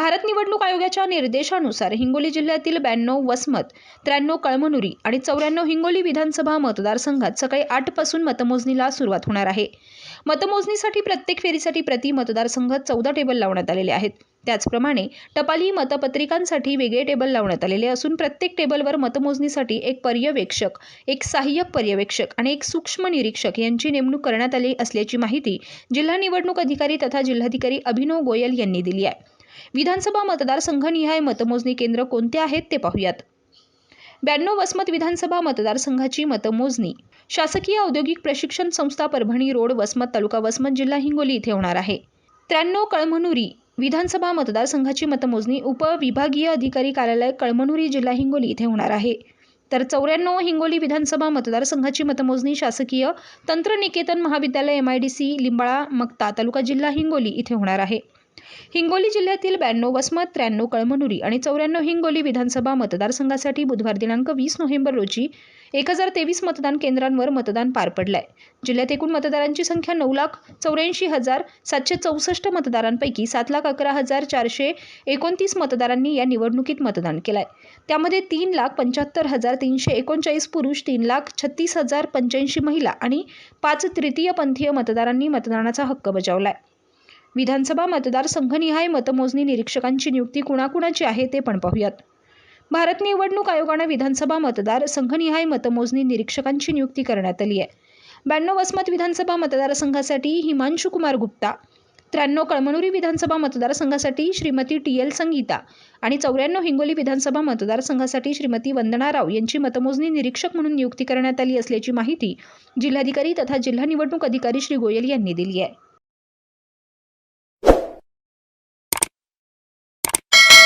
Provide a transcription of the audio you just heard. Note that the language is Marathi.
भारत निवडणूक आयोगाच्या निर्देशानुसार हिंगोली जिल्ह्यातील ब्याण्णव वसमत त्र्याण्णव कळमनुरी आणि चौऱ्याण्णव हिंगोली विधानसभा मतदारसंघात सकाळी आठपासून मतमोजणीला सुरुवात होणार आहे. मतमोजणीसाठी प्रत्येक फेरीसाठी प्रति मतदारसंघात चौदा टेबल लावण्यात आलेले आहेत. त्याचप्रमाणे टपाली मतपत्रिकांसाठी वेगळे टेबल लावण्यात आलेले असून प्रत्येक टेबलवर मतमोजणीसाठी एक पर्यवेक्षक एक सहाय्यक पर्यवेक्षक आणि एक सूक्ष्म निरीक्षक यांची नेमणूक करण्यात आली असल्याची माहिती जिल्हा निवडणूक अधिकारी तथा जिल्हाधिकारी अभिनव गोयल यांनी दिली आहे. विधानसभा मतदारसंघनिहाय मतमोजणी केंद्र कोणते आहेत ते पाहूयात. ब्याण्णव वसमत विधानसभा मतदारसंघाची मतमोजणी. शासकीय औद्योगिक प्रशिक्षण संस्था परभणी रोड वसमत तालुका वसमत जिल्हा हिंगोली इथे होणार आहे. त्र्याण्णव कळमनुरी विधानसभा मतदारसंघाची मतमोजणी उपविभागीय अधिकारी कार्यालय कळमनुरी जिल्हा हिंगोली इथे होणार आहे. तर चौऱ्याण्णव हिंगोली विधानसभा मतदारसंघाची मतमोजणी शासकीय तंत्रनिकेतन महाविद्यालय M I D C Limbala Makta taluka जिल्हा हिंगोली इथे होणार आहे. हिंगोली जिल्ह्यातील ब्याण्णव वसमत त्र्याण्णव कळमनुरी आणि चौऱ्याण्णव हिंगोली विधानसभा मतदारसंघासाठी बुधवार दिनांक वीस नोव्हेंबर रोजी एक हजार तेवीस मतदान केंद्रांवर मतदान पार पडलंय. जिल्ह्यात एकूण मतदारांची संख्या नऊ लाख चौऱ्याऐंशी हजार सातशे चौसष्ट मतदारांपैकी सात लाख अकरा हजार चारशे एकोणतीस मतदारांनी या निवडणुकीत मतदान केलंय. त्यामध्ये तीन लाख पंच्याहत्तर हजार तीनशे एकोणचाळीस पुरुष तीन लाख छत्तीस हजार पंच्याऐंशी महिला आणि पाच तृतीयपंथीय मतदारांनी मतदानाचा हक्क बजावलाय. विधानसभा मतदारसंघनिहाय मतमोजणी निरीक्षकांची नियुक्ती कुणाकुणाची आहे ते पण पाहूयात. भारत निवडणूक आयोगानं विधानसभा मतदार संघनिहाय मतमोजणी निरीक्षकांची नियुक्ती करण्यात आली आहे. ब्याण्णव वसमत विधानसभा मतदारसंघासाठी हिमांशु कुमार गुप्ता त्र्याण्णव कळमनुरी विधानसभा मतदारसंघासाठी श्रीमती टी एल संगीता आणि चौऱ्याण्णव हिंगोली विधानसभा मतदारसंघासाठी श्रीमती वंदना राव यांची मतमोजणी निरीक्षक म्हणून नियुक्ती करण्यात आली असल्याची माहिती जिल्हाधिकारी तथा जिल्हा निवडणूक अधिकारी श्री गोयल यांनी दिली आहे.